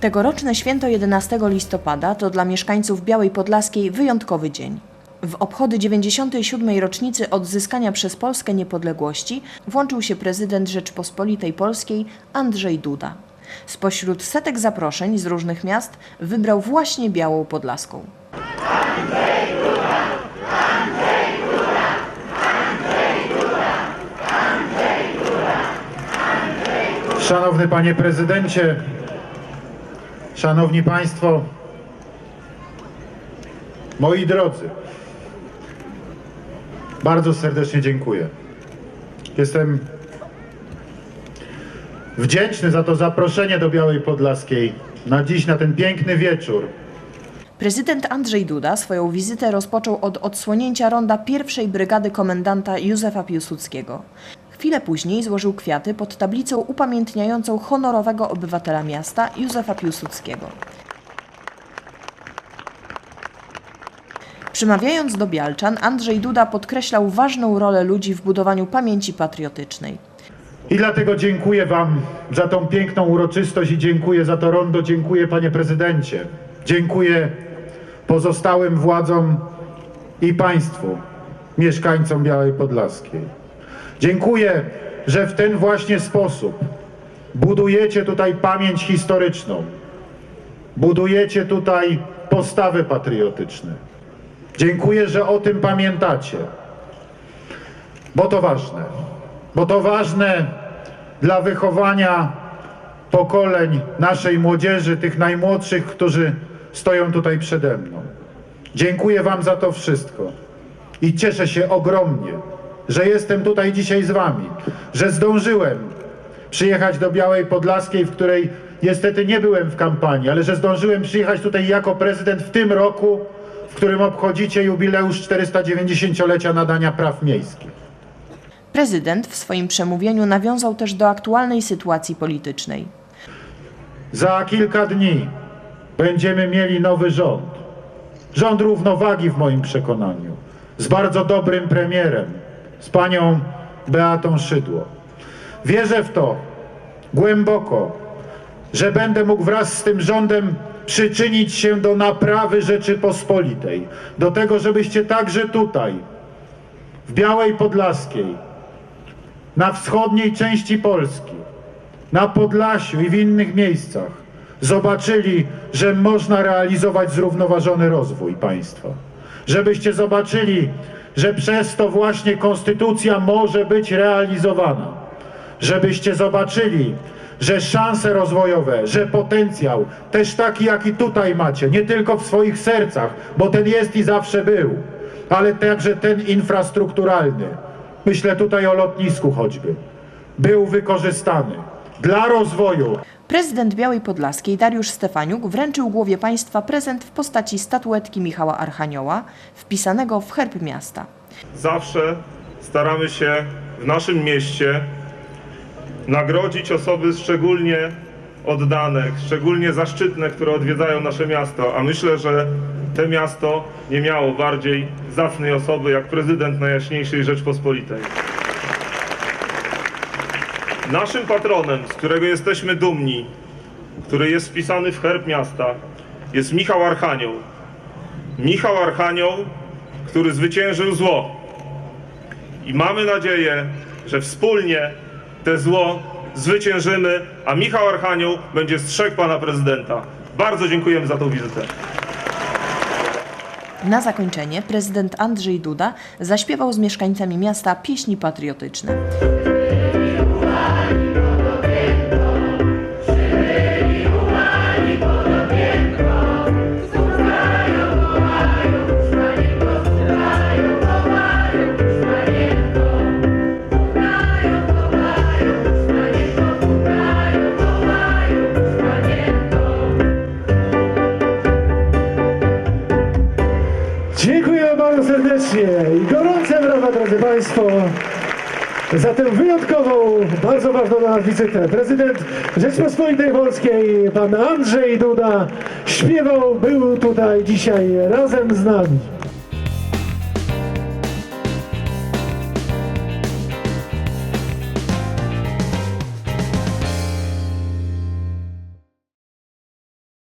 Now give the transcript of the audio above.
Tegoroczne święto 11 listopada to dla mieszkańców Białej Podlaskiej wyjątkowy dzień. W obchody 97. rocznicy odzyskania przez Polskę niepodległości włączył się prezydent Rzeczpospolitej Polskiej Andrzej Duda. Spośród setek zaproszeń z różnych miast wybrał właśnie Białą Podlaską. Szanowny Panie Prezydencie, Szanowni Państwo, moi drodzy, bardzo serdecznie dziękuję. Jestem wdzięczny za to zaproszenie do Białej Podlaskiej na dziś, na ten piękny wieczór. Prezydent Andrzej Duda swoją wizytę rozpoczął od odsłonięcia ronda pierwszej brygady komendanta Józefa Piłsudskiego. Chwilę później złożył kwiaty pod tablicą upamiętniającą honorowego obywatela miasta Józefa Piłsudskiego. Przemawiając do Bialczan, Andrzej Duda podkreślał ważną rolę ludzi w budowaniu pamięci patriotycznej. I dlatego dziękuję Wam za tą piękną uroczystość i dziękuję za to rondo. Dziękuję Panie Prezydencie. Dziękuję pozostałym władzom i Państwu, mieszkańcom Białej Podlaskiej. Dziękuję, że w ten właśnie sposób budujecie tutaj pamięć historyczną. Budujecie tutaj postawy patriotyczne. Dziękuję, że o tym pamiętacie bo to ważne. Bo to ważne dla wychowania pokoleń naszej młodzieży, tych najmłodszych, którzy stoją tutaj przede mną. Dziękuję Wam za to wszystko i cieszę się ogromnie, że jestem tutaj dzisiaj z Wami, że zdążyłem przyjechać do Białej Podlaskiej, w której niestety nie byłem w kampanii, ale że zdążyłem przyjechać tutaj jako prezydent w tym roku, w którym obchodzicie jubileusz 490-lecia nadania praw miejskich. Prezydent w swoim przemówieniu nawiązał też do aktualnej sytuacji politycznej. Za kilka dni będziemy mieli nowy rząd. Rząd równowagi w moim przekonaniu. Z bardzo dobrym premierem, z panią Beatą Szydło. Wierzę w to głęboko, że będę mógł wraz z tym rządem przyczynić się do naprawy Rzeczypospolitej. Do tego, żebyście także tutaj, w Białej Podlaskiej, na wschodniej części Polski, na Podlasiu i w innych miejscach zobaczyli, że można realizować zrównoważony rozwój państwa. Żebyście zobaczyli, że przez to właśnie konstytucja może być realizowana. Żebyście zobaczyli, że szanse rozwojowe, że potencjał, też taki jaki tutaj macie, nie tylko w swoich sercach, bo ten jest i zawsze był, ale także ten infrastrukturalny. Myślę tutaj o lotnisku choćby. Był wykorzystany dla rozwoju. Prezydent Białej Podlaskiej Dariusz Stefaniuk wręczył głowie państwa prezent w postaci statuetki Michała Archanioła wpisanego w herb miasta. Zawsze staramy się w naszym mieście nagrodzić osoby szczególnie oddane, szczególnie zaszczytne, które odwiedzają nasze miasto, a myślę, że to miasto nie miało bardziej zacnej osoby jak prezydent Najjaśniejszej Rzeczpospolitej. Naszym patronem, z którego jesteśmy dumni, który jest wpisany w herb miasta, jest Michał Archanioł. Michał Archanioł, który zwyciężył zło. I mamy nadzieję, że wspólnie te zło zwyciężymy, a Michał Archanioł będzie strzegł pana prezydenta. Bardzo dziękujemy za tą wizytę. Na zakończenie prezydent Andrzej Duda zaśpiewał z mieszkańcami miasta pieśni patriotyczne. Dziękuję bardzo serdecznie i gorące brawa, drodzy Państwo, za tę wyjątkową, bardzo ważną dla nas wizytę. Prezydent Rzeczpospolitej Polskiej, pan Andrzej Duda, śpiewał, był tutaj dzisiaj razem z nami.